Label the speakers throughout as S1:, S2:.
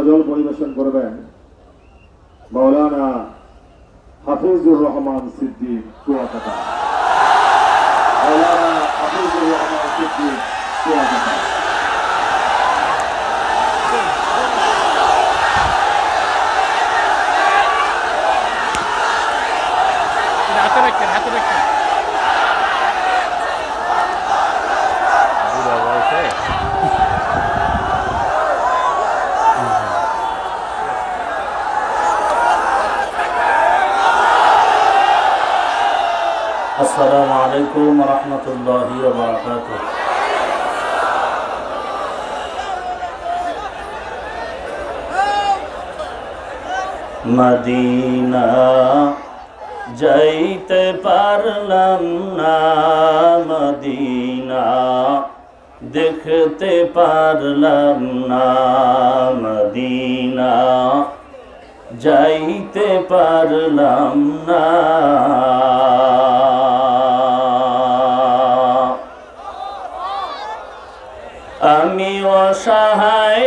S1: গজল পরিবেশন করবেন মৌলানা হাফিজুর রহমান সিদ্দিক কুয়াকাটা। মৌলানা হাফিজুর রহমান সিদ্দিক কুয়াকাটা।
S2: السلام عليكم ورحمة الله وبركاته মদিনা যাইতে পারলাম না মদিনা দেখতে পারলাম না মদিনা যাইতে পারলাম না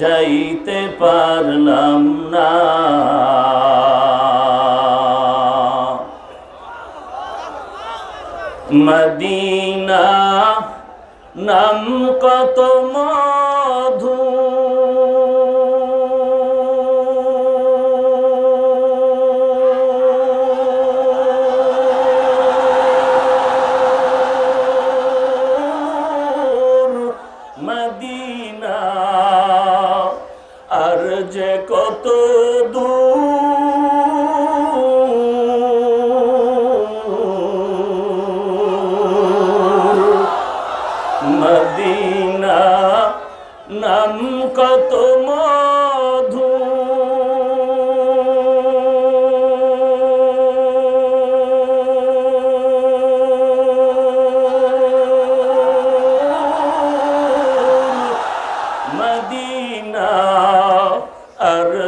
S2: যাইতে পারলাম না। মদিনা নাম কত যে কত দূর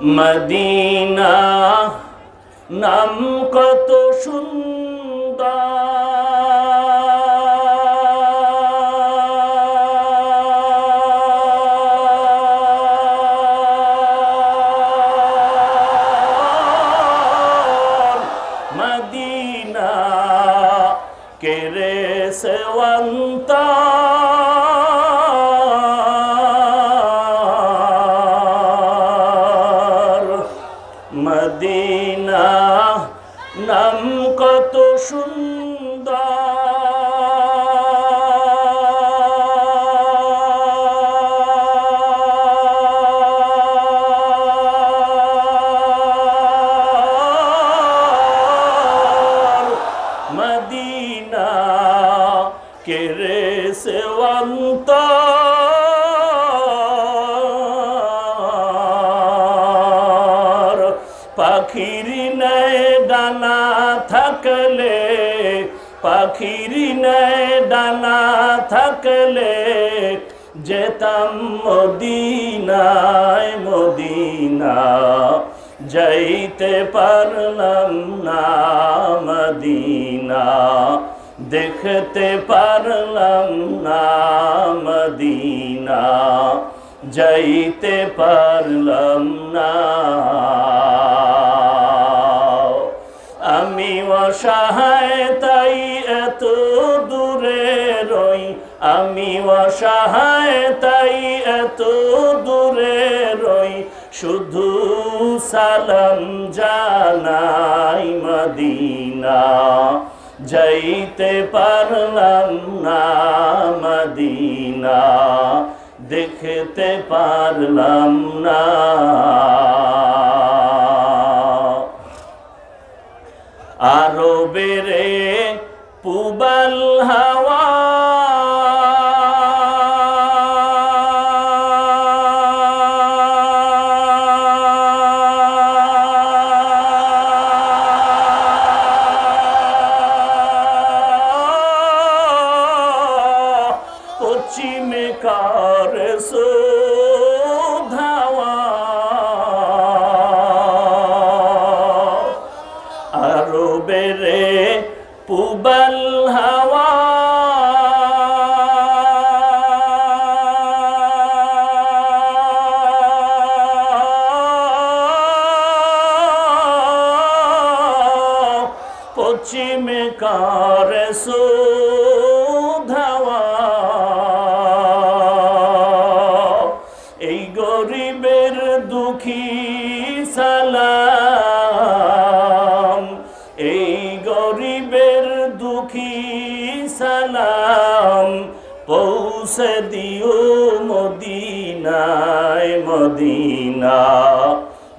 S2: মদিনা নাম কত সুন্দর। মদিনা কেরে সেওয়ন্তা মদিনা পাখির নেয় ডানা থাকলে, পাখির নেয় ডানা থাকলে যেতাম মদিনায়, মদিনা যাইতে পারলাম না মদিনা, দেখতে পারলাম না মদিনা। যাইতে পারলাম না। আমি অসহায়, তাই এত দূরে রই। আমি অসহায়, তাই এত দূরে রই। শুধু সালাম জানাই মদিনা। যাইতে পারলাম না মদিনা। দেখতে পারলাম না। পশ্চিমে কার ধাওয়া এই গরিবের দুঃখী সালাম, এই গরিবের দুঃখী সালাম, পৌঁছে দিও মদিনায় মদিনা।